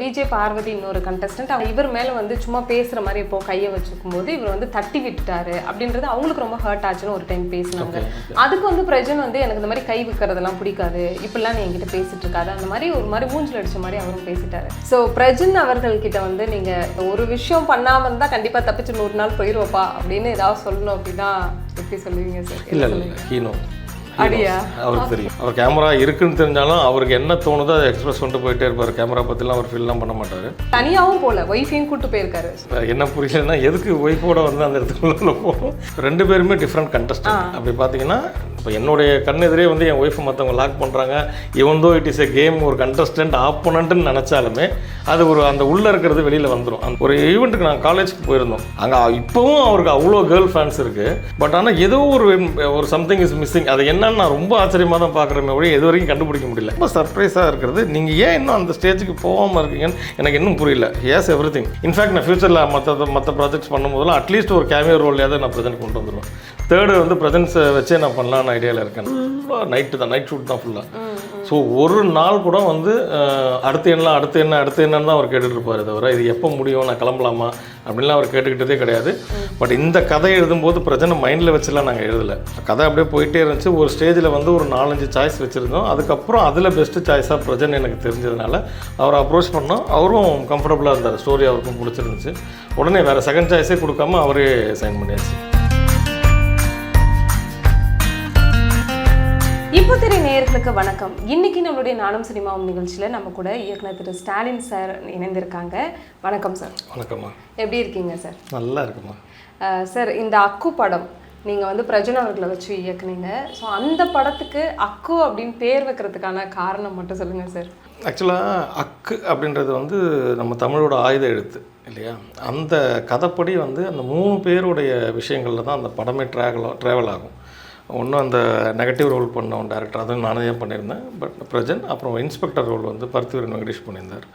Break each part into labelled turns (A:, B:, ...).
A: விஜய் பார்வதி இன்னொரு கண்டஸ்டன்ட் இவர் மேல வந்து சும்மா பேசுற மாதிரி இப்போ கையை வச்சுக்கும் போது இவர் வந்து தட்டி விட்டுட்டாரு அப்படின்றது அவங்களுக்கு ரொம்ப ஹர்ட் ஆச்சுன்னு ஒரு டைம் பேசினாங்க. அதுக்கு வந்து பிரஜன் வந்து எனக்கு இந்த மாதிரி கை வைக்கிறதெல்லாம் பிடிக்காது. இப்படிலாம் நீ என்கிட்ட பேசிட்டு இருக்காது. அந்த மாதிரி ஒரு மாதிரி மூஞ்சில் அடிச்ச மாதிரி அவரும் பேசிட்டாரு. ஸோ பிரஜன் அவர்கள் கிட்ட வந்து நீங்க ஒரு விஷயம் பண்ணாம இருந்தா கண்டிப்பா தப்பிச்சு நூறு நாள் போயிருவப்பா அப்படின்னு ஏதாவது சொல்லணும் அப்படின்னா எப்படி சொல்லுவீங்க சார்
B: இல்லை? அவருக்கு தெரியும். அவர் கேமரா இருக்குன்னு தெரிஞ்சாலும் அவருக்கு என்ன தோணுதோ அதை எக்ஸ்பிரஸ் கொண்டு போயிட்டே இருப்பார். கேமரா பற்றிலாம் அவர் ஃபீல்லாம் பண்ண மாட்டார்.
A: தனியாவும் போல ஒய்ஃபையும் கூட்டு போயிருக்காரு.
B: என்ன புரியலன்னா எதுக்கு ஒய்ஃபோட வந்து அந்த இடத்துக்குள்ள போகணும் ரெண்டு பேருமே டிஃப்ரெண்ட் கண்டஸ்டன்ட் அப்படி பார்த்தீங்கன்னா இப்போ என்னுடைய கண்ணெதிரே வந்து என் ஒய்ஃபை மற்றவங்க லாக் பண்ணுறாங்க இவன் though it is a game ஒரு கண்டஸ்டன்ட் ஆப்போனண்ட்னு நினச்சாலுமே அது ஒரு அந்த உள்ளே இருக்கிறது வெளியில் வந்துடும் அந்த ஒரு ஈவெண்ட்டுக்கு நாங்கள் காலேஜுக்கு போயிருந்தோம். அங்கே இப்போவும் அவருக்கு அவ்வளோ கேர்ள் ஃபேன்ஸ் இருக்குது பட் ஆனால் ஏதோ ஒரு ஒரு சம்திங் இஸ் மிஸ்ஸிங் அது என்னன்னு நான் ரொம்ப ஆச்சரியமாக தான் பார்க்குறேன் ஒழிய எது வரைக்கும் கண்டுபிடிக்க முடியல. ரொம்ப சர்ப்ரைஸாக இருக்கிறது. நீங்கள் ஏன் இன்னும் அந்த ஸ்டேஜுக்கு போகாமல் இருக்கீங்கன்னு எனக்கு இன்னும் புரியல. எஸ் எவ்ரி திங் இன்ஃபேக்ட் நான் ஃபியூச்சரில் மற்ற மற்ற ப்ராஜெக்ட்ஸ் பண்ணும்போதெல்லாம் அட்லீஸ்ட் ஒரு கேமியோ ரோல்லையாவது நான் ப்ரெசென்ட் கொண்டு வந்துடுவேன் தேர்டு வந்து ப்ரெசன்ஸ் வச்சே நான் பண்ணலான்னு ஐடியாவில் இருக்கேன். ஃபுல்லாக நைட்டு தான் நைட் ஷூட் தான் ஃபுல்லாக ஸோ ஒரு நாள் கூட வந்து அடுத்து என்ன அடுத்து என்ன அடுத்து என்னன்னு தான் அவர் கேட்டுட்டு இருப்பார் தவிர இது எப்போ முடியும் நான் கிளம்பலாமா அப்படின்லாம் அவர் கேட்டுக்கிட்டதே கிடையாது. பட் இந்த கதை எழுதும்போது பிரச்சனை மைண்டில் வச்சுலாம் நாங்கள் எழுதலை. கதை அப்படியே போயிட்டே இருந்துச்சு. ஒரு ஸ்டேஜில் வந்து ஒரு நாலஞ்சு சாய்ஸ் வச்சுருந்தோம். அதுக்கப்புறம் அதில் பெஸ்ட்டு சாய்ஸாக பிரஜன் எனக்கு தெரிஞ்சதுனால அவரை அப்ரோச் பண்ணோம். அவரும் கம்ஃபர்டபுளாக இருந்தார். ஸ்டோரி அவருக்கும் பிடிச்சிருந்துச்சு. உடனே வேறு செகண்ட் சாய்ஸே கொடுக்காம அவரே சைன் பண்ணியாச்சு.
A: திரை நேயர்களுக்கு வணக்கம். இன்னைக்கு நம்மளுடைய நானும் சினிமாவும் நிகழ்ச்சியில நம்ம கூட இயக்குனர் திரு ஸ்டாலின் சார் இணைந்திருக்காங்க. வணக்கம் சார்.
B: வணக்கம்மா.
A: எப்படி இருக்கீங்க சார்?
B: நல்லா இருக்குமா
A: சார் இந்த அக்கு படம் நீங்கள் வந்து பிரஜன் அவர்களை வச்சு இயக்குனீங்க. ஸோ அந்த படத்துக்கு அக்கு அப்படின்னு பேர் வைக்கிறதுக்கான காரணம் மட்டும் சொல்லுங்கள் சார்.
B: ஆக்சுவலாக அக்கு அப்படின்றது வந்து நம்ம தமிழோட ஆயுத எழுத்து இல்லையா? அந்த கதைப்படி வந்து அந்த மூணு பேருடைய விஷயங்களில் தான் அந்த படமே ட்ராவல் ட்ராவல் ஆகும். ஒன்றும் அந்த நெகட்டிவ் ரோல் பண்ணோம் டேரக்டர் அதுவும் நானே தான் பண்ணியிருந்தேன். பட் பிரஜன் அப்புறம் இன்ஸ்பெக்டர் ரோல் வந்து பருத்திவீரன் வெங்கடேஷ் பண்ணியிருந்தார்.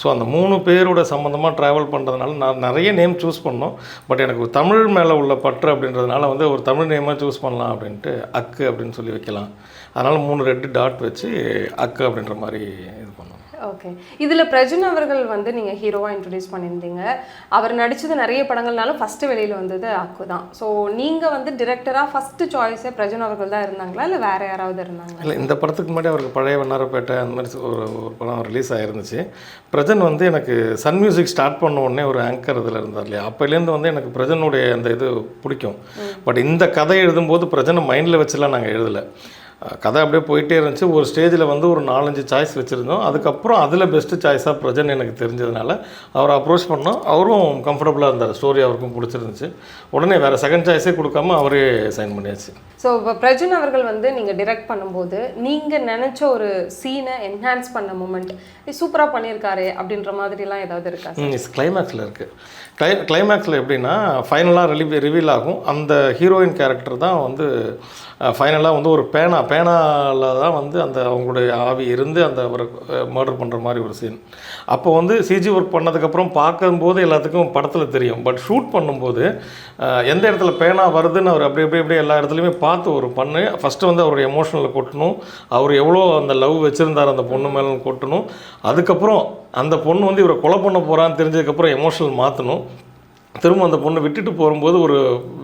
B: ஸோ அந்த மூணு பேரோட சம்மந்தமாக ட்ராவல் பண்ணுறதுனால நான் நிறைய நேம் சூஸ் பண்ணோம். பட் எனக்கு ஒரு தமிழ் மேலே உள்ள பற்று அப்படின்றதுனால வந்து ஒரு தமிழ் நேமாக சூஸ் பண்ணலாம் அப்படின்ட்டு அக்கு அப்படின்னு சொல்லி வைக்கலாம். அதனால் மூணு ரெட்டு டாட் வச்சு அக்கு அப்படின்ற மாதிரி இது பண்ணோம்.
A: ஓகே இதில் பிரஜன் அவர்கள் வந்து நீங்கள் ஹீரோவாக இன்ட்ரடியூஸ் பண்ணியிருந்தீங்க. அவர் நடிச்சது நிறைய படங்கள்னாலும் ஃபஸ்ட்டு வெளியில் வந்தது அக்கு தான். ஸோ நீங்கள் வந்து டிரெக்டராக ஃபஸ்ட்டு சாய்ஸே பிரஜன் அவர்கள் தான் இருந்தாங்களா? இல்லை வேறு யாராவது இருந்தாங்களா?
B: இல்லை இந்த படத்துக்கு முன்னாடி அவருக்கு பழைய வண்ணாரப்பேட்டை அந்த மாதிரி ஒரு ஒரு படம் ரிலீஸ் ஆயிருந்துச்சு. பிரஜன் வந்து எனக்கு சன் மியூசிக் ஸ்டார்ட் பண்ண உடனே ஒரு ஆங்கர் இதில் இருந்தார் இல்லையா? அப்போலேருந்து வந்து எனக்கு பிரஜனுடைய அந்த இது பிடிக்கும். பட் இந்த கதை எழுதும்போது பிரஜனை மைண்டில் வச்சுலாம் நாங்கள் எழுதலை. கதை அப்படியே போயிட்டே இருந்துச்சு. ஒரு ஸ்டேஜில் வந்து ஒரு நாலஞ்சு சாய்ஸ் வச்சுருந்தோம். அதுக்கப்புறம் அதில் பெஸ்ட்டு சாய்ஸாக பிரஜன் எனக்கு தெரிஞ்சதுனால அவரை அப்ரோச் பண்ணோம். அவரும் கம்ஃபர்டபுளாக இருந்தார். ஸ்டோரி அவருக்கும் பிடிச்சிருந்துச்சு. உடனே வேறு செகண்ட் சாய்ஸே கொடுக்காம அவரே சைன் பண்ணியாச்சு.
A: ஸோ இப்போ பிரஜன் அவர்கள் வந்து நீங்கள் டிரெக்ட் பண்ணும்போது நீங்கள் நினச்ச ஒரு சீனை என்ஹான்ஸ் பண்ண மூமெண்ட் சூப்பராக பண்ணியிருக்காரு அப்படின்ற மாதிரிலாம் ஏதாவது இருக்கா
B: இஸ் கிளைமேக்ஸில் இருக்குது கிளை கிளைமேக்ஸில் எப்படின்னா ஃபைனலாக ரிலீவ் ரிவீல் ஆகும். அந்த ஹீரோயின் கேரக்டர் தான் வந்து ஃபைனலாக வந்து ஒரு பேனா பேனாவில் தான் வந்து அந்த அவங்களுடைய ஆவி இருந்து அந்த ஒரு மர்டர் பண்ணுற மாதிரி ஒரு சீன் அப்போ வந்து சிஜி ஒர்க் பண்ணதுக்கப்புறம் பார்க்கும்போது எல்லாத்துக்கும் படத்தில் தெரியும். பட் ஷூட் பண்ணும்போது எந்த இடத்துல பேனா வருதுன்னு அவர் அப்படி அப்படி அப்படியே எல்லா இடத்துலையுமே பார்த்து ஒரு பண்ணு. ஃபஸ்ட்டு வந்து அவருடைய எமோஷனில் கொட்டணும். அவர் எவ்வளோ அந்த லவ் வச்சுருந்தார் அந்த பொண்ணு மேலே கொட்டணும். அதுக்கப்புறம் அந்த பொண்ணு வந்து இவரை கொலை பண்ண போகிறான்னு தெரிஞ்சதுக்கப்புறம் எமோஷனல் மாற்றணும் திரும்ப அந்த பொண்ணை விட்டுட்டு போகும்போது ஒரு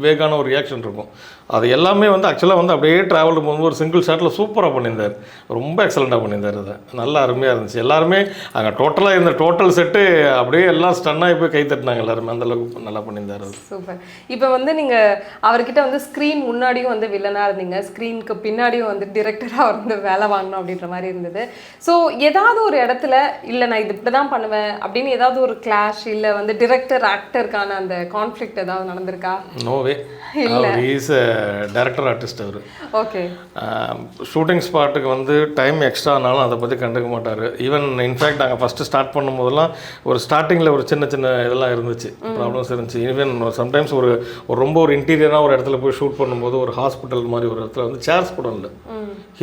B: வேகான ஒரு ரியாக்ஷன் இருக்கும். அது எல்லாமே வந்து ஆக்சுவலாக வந்து அப்படியே ட்ராவல் போகும்போது ஒரு சிங்கிள் ஷாட்டில் சூப்பராக பண்ணியிருந்தார். ரொம்ப எக்ஸலண்ட்டாக பண்ணியிருந்தார் அதை. நல்லா அருமையாக இருந்துச்சு. எல்லாருமே அங்கே டோட்டலாக இருந்த டோட்டல் செட்டு அப்படியே எல்லாம் ஸ்டன்னாகி போய் கை தட்டினாங்க எல்லாருமே. அந்த அளவுக்கு நல்லா பண்ணியிருந்தார் அது
A: சூப்பர் இப்போ வந்து நீங்கள் அவர்கிட்ட வந்து ஸ்க்ரீன் முன்னாடியும் வந்து வில்லனாக இருந்தீங்க. ஸ்க்ரீனுக்கு பின்னாடியும் வந்து டிரெக்டராக வந்து வேலை வாங்கணும் அப்படின்ற மாதிரி இருந்தது. ஸோ ஏதாவது ஒரு இடத்துல இல்லை நான் இது இப்படி தான் பண்ணுவேன் அப்படின்னு ஏதாவது ஒரு கிளாஷ் இல்லை வந்து டிரெக்டர் ஆக்டருக்கான அந்த கான்ஃப்ளிக்ட் ஏதாவது நடந்திருக்கா?
B: No way is director artist our.
A: Okay
B: shooting ஸ்பாட்டுக்கு வந்து டைம் எக்ஸ்ட்ரா ஆனாலும் அதை பற்றி கண்டுக்க மாட்டார். ஈவன் இன்ஃபேக்ட் நாங்கள் ஃபஸ்ட்டு ஸ்டார்ட் பண்ணும்போதெல்லாம் ஒரு ஸ்டார்டிங்கில் ஒரு சின்ன சின்ன இதெல்லாம் இருந்துச்சு. ப்ராப்ளம்ஸ் இருந்துச்சு. ஈவன் சம்டைம்ஸ் ஒரு ரொம்ப ஒரு இன்டீரியராக ஒரு இடத்துல போய் ஷூட் பண்ணும்போது ஒரு ஹாஸ்பிட்டல் மாதிரி ஒரு இடத்துல வந்து சேர்ஸ் கூட இல்லை.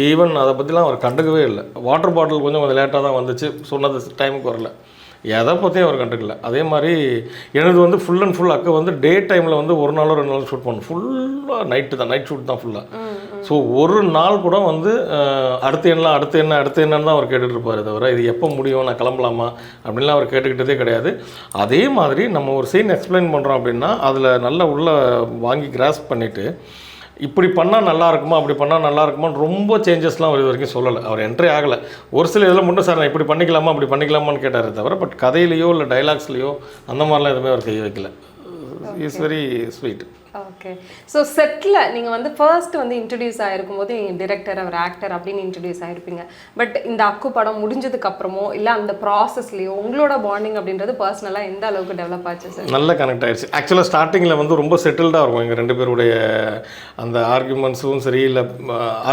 B: ஈவன் அதை பற்றிலாம் அவர் கண்டுக்கவே இல்லை. வாட்டர் பாட்டில் கொஞ்சம் கொஞ்சம் லேட்டாக தான் வந்துச்சு. சொன்னது டைமுக்கு வரல. எதை பற்றியும் அவர் கண்டுக்கல. அதே மாதிரி எனது வந்து ஃபுல் அண்ட் ஃபுல் அக்கா வந்து டே டைமில் வந்து ஒரு நாளோ ரெண்டு நாள் ஷூட் பண்ணும் ஃபுல்லாக நைட்டு தான் நைட் ஷூட் தான் ஃபுல்லாக ஸோ ஒரு நாள் கூட வந்து அடுத்து என்ன அடுத்து என்ன அடுத்து என்னன்னு தான் அவர் கேட்டுட்டு இருப்பாரு தவிர இது எப்போ முடியும் நான் கிளம்பலாமா அப்படின்லாம் அவர் கேட்டுக்கிட்டதே கிடையாது. அதே மாதிரி நம்ம ஒரு சீன் எக்ஸ்பிளைன் பண்ணுறோம் அப்படின்னா அதில் நல்லா உள்ள வாங்கி கிராஸ் பண்ணிவிட்டு இப்படி பண்ணால் நல்லா இருக்குமா அப்படி பண்ணால் நல்லா இருக்குமான்னு ரொம்ப சேஞ்சஸ்லாம் அவர் இது வரைக்கும் சொல்லலை. அவர் என்ட்ரி ஆகலை. ஒரு சில இதில் மட்டும் சார் நான் இப்படி பண்ணிக்கலாமா அப்படி பண்ணிக்கலாமான்னு கேட்டார் தவிர பட் கதையிலையோ இல்லை டைலாக்ஸ்லையோ அந்த மாதிரிலாம் எதுவுமே அவர் கை வைக்கல. Is very sweet
A: okay so settle நீங்கள் வந்து ஃபர்ஸ்ட் வந்து இன்ட்ரடியூஸ் ஆகிருக்கும் போது நீங்கள் டிரெக்டர் அவர் ஆக்டர் அப்படின்னு இன்ட்ரடியூஸ் ஆகிருப்பீங்க பட் இந்த அக்கு படம் முடிஞ்சதுக்கு அப்புறமோ இல்லை அந்த ப்ராசஸ்லேயோ உங்களோட பாண்டிங் அப்படின்றது பர்சனலாக எந்த அளவுக்கு டெவலப் ஆச்சு சார்
B: நல்ல கனெக்ட் ஆயிடுச்சு ஆக்சுவலாக ஸ்டார்டிங்கில் வந்து ரொம்ப செட்டில்டாக இருக்கும் எங்கள் ரெண்டு பேருடைய அந்த ஆர்குமெண்ட்ஸும் சரி இல்லை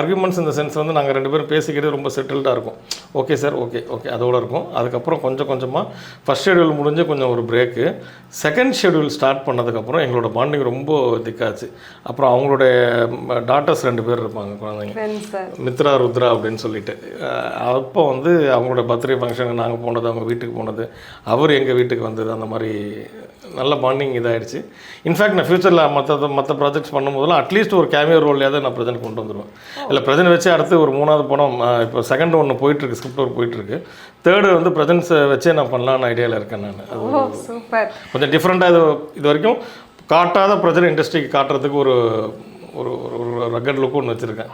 B: ஆர்குமெண்ட்ஸ் இந்த சென்ஸ் வந்து நாங்கள் ரெண்டு பேரும் பேசிக்கிட்டே ரொம்ப செட்டில்டாக இருக்கும். ஓகே சார் ஓகே ஓகே அதோட இருக்கும். அதுக்கப்புறம் கொஞ்சம் கொஞ்சமாக ஃபஸ்ட் ஷெடியூல் முடிஞ்சு கொஞ்சம் ஒரு பிரேக்கு செகண்ட் ஷெடியூல் ஸ்டார்ட் பண்ணதுக்கப்புறம் எங்களோட பாண்டிங் ரொம்ப திக்காச்சு. அப்புறம் அவங்களுடைய டாட்டர்ஸ் ரெண்டு பேர் இருப்பாங்க குழந்தைங்க. மித்ரா ருத்ரா அப்படின்னு சொல்லிட்டு. அப்போ வந்து அவங்களோட பர்த்டே ஃபங்க்ஷனுக்கு நாங்கள் போனது அவங்க வீட்டுக்கு போனது. அவர் எங்கள் வீட்டுக்கு வந்தது அந்த மாதிரி நல்ல பாண்டிங் இதாகிடுச்சு இன்ஃபேக்ட் நான் ஃப்யூச்சரில் மற்ற மற்ற ப்ராஜெக்ட்ஸ் பண்ணும்போதெல்லாம் அட்லீஸ்ட் ஒரு கேமியோ ரோல்லையாவது நான் ப்ரெசென்ட் கொண்டு வந்துடுவேன் இல்லை ப்ரெசென்ட் வச்சு அடுத்து ஒரு மூணாவது படம் இப்போ செகண்ட் ஒன்று போயிட்டுருக்கு ஸ்கிரிப்ட் ஒர்க் போயிட்டுருக்கு. தேர்டு வந்து ப்ரெசன்ஸ் வச்சே நான் பண்ணலான்னு ஐடியாவில் இருக்கேன் நான். கொஞ்சம் டிஃப்ரெண்ட்டாக இது இது வரைக்கும் காட்டாத ப்ரெசென்ட் இண்டஸ்ட்ரிக்கு காட்டுறதுக்கு ஒரு ஒரு ஒரு ரக்கட் லுக் ஒன்று வச்சுருக்கேன்.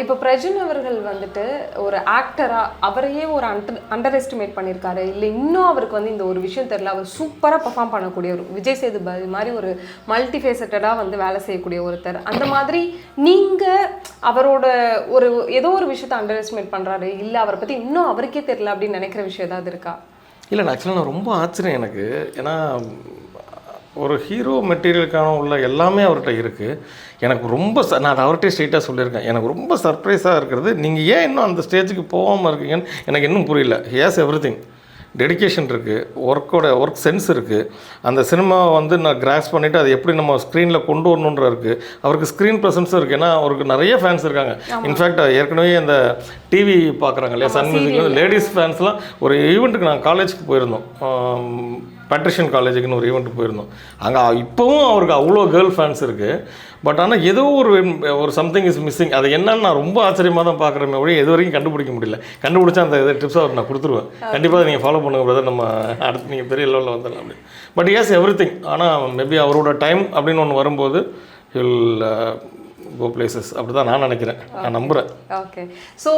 A: இப்போ பிரஜன் அவர்கள் வந்துட்டு ஒரு ஆக்டரா அவரையே ஒரு அண்டர் அண்டர் எஸ்டிமேட் பண்ணியிருக்காரு இல்லை இன்னும் அவருக்கு வந்து இந்த ஒரு விஷயம் தெரியல. அவர் சூப்பராக பெர்ஃபார்ம் பண்ணக்கூடிய ஒரு விஜய் சேதுபதி மாதிரி ஒரு மல்டி ஃபேசட்டடாக வந்து வேலை செய்யக்கூடிய ஒருத்தர். அந்த மாதிரி நீங்கள் அவரோட ஒரு ஏதோ ஒரு விஷயத்தை அண்டர் எஸ்டிமேட் பண்ணுறாரு இல்லை அவரை பற்றி இன்னும் அவருக்கே தெரியல அப்படின்னு நினைக்கிற விஷயம் ஏதாவது இருக்கா?
B: இல்லை ஆக்சுவலாக நான் ரொம்ப ஆச்சரியம் எனக்கு. ஏன்னா ஒரு ஹீரோ மெட்டீரியலுக்கான உள்ள எல்லாமே அவர்கிட்ட இருக்குது எனக்கு ரொம்ப ச- நான் அதை அவர்கிட்ட ஸ்ட்ரெயிட்டாக சொல்லியிருக்கேன். எனக்கு ரொம்ப சர்ப்ரைஸாக இருக்கிறது நீங்கள் ஏன் இன்னும் அந்த ஸ்டேஜுக்கு போகாமல் இருக்கீங்கன்னு எனக்கு இன்னும் புரியல. ஹேஸ் எவ்ரி திங் டெடிக்கேஷன் இருக்குது ஒர்க்கோட ஒர்க் சென்ஸ் இருக்குது அந்த சினிமாவை வந்து நான் கிராஸ் பண்ணிவிட்டு அதை எப்படி நம்ம ஸ்க்ரீனில் கொண்டு வரணுன்ற இருக்குது அவருக்கு ஸ்க்ரீன் ப்ரெசன்ஸும் இருக்குது ஏன்னா அவருக்கு நிறைய ஃபேன்ஸ் இருக்காங்க. இன்ஃபேக்ட் ஏற்கனவே அந்த டிவி பார்க்குறாங்க இல்லையா? சன் மியூசிக் லேடிஸ் ஃபேன்ஸ்லாம் ஒரு ஈவெண்ட்டுக்கு நாங்கள் காலேஜுக்கு போயிருந்தோம். பேட்ரிஷியன் காலேஜுக்குன்னு ஒரு ஈவெண்ட் போயிருந்தோம். அங்கே இப்போவும் அவருக்கு அவ்வளோ கேர்ள் ஃபேன்ஸ் இருக்குது பட் ஆனால் ஏதோ ஒரு ஒரு சம்திங் இஸ் மிஸ்ஸிங் அது என்னன்னு நான் ரொம்ப ஆச்சரியமாக தான் பார்க்குறேன் ஒழிய இது வரைக்கும் கண்டுபிடிக்க முடியல. கண்டுபிடிச்சா அந்த இதை டிப்ஸ் அவர் நான் கொடுத்துருவேன். கண்டிப்பாக நீங்கள் ஃபாலோ பண்ணுங்க பிரதர் நம்ம அடுத்து நீங்கள் பெரிய லெவலில் வந்துடலாம் அப்படி பட் எஸ் எவ்ரி திங் ஆனால் மேபி அவரோட டைம் அப்படின்னு ஒன்று வரும்போது வில் கோ பிளேசஸ் அப்படி தான் நான் நினைக்கிறேன். நான் நம்புகிறேன்
A: ஓகே ஸோ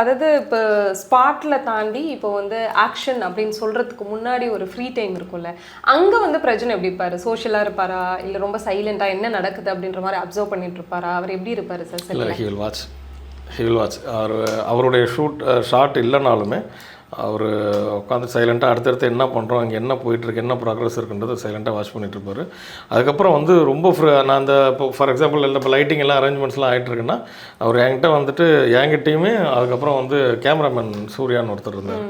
A: அதாவது இப்போ ஸ்பாட்டில் தாண்டி இப்போ வந்து ஆக்ஷன் அப்படின்னு சொல்கிறதுக்கு முன்னாடி ஒரு ஃப்ரீ டைம் இருக்கும்ல அங்கே வந்து பிரச்சனை எப்படி இருப்பார்? சோஷியலாக இருப்பாரா? இல்லை ரொம்ப சைலண்ட்டாக என்ன நடக்குது அப்படின்ற மாதிரி அப்சர்வ் பண்ணிட்டு இருப்பாரா? அவர் எப்படி இருப்பார் சார்
B: இல்லை he will watch he will watch அவர் அவருடைய ஷூட் ஷாட் இல்லைனாலுமே அவர் உட்காந்து சைலண்ட்டாக அடுத்தடுத்து என்ன பண்ணுறோம் இங்கே என்ன போயிட்டுருக்கு என்ன ப்ராக்ரஸ் இருக்குன்றது சைலண்ட்டாக வாட்ச் பண்ணிட்டு இருப்பாரு. அதுக்கப்புறம் வந்து ரொம்ப ஃப்ரீ நான் அந்த இப்போ ஃபார் எக்ஸாம்பிள் இல்லை இப்போ லைட்டிங் எல்லாம் அரேஞ்ச்மெண்ட்ஸ்லாம் ஆகிட்டு இருக்குன்னா அவர் என்கிட்ட வந்துட்டு என்கிட்டயுமே அதுக்கப்புறம் வந்து கேமராமேன் சூர்யான்னு ஒருத்தர் இருந்தார்.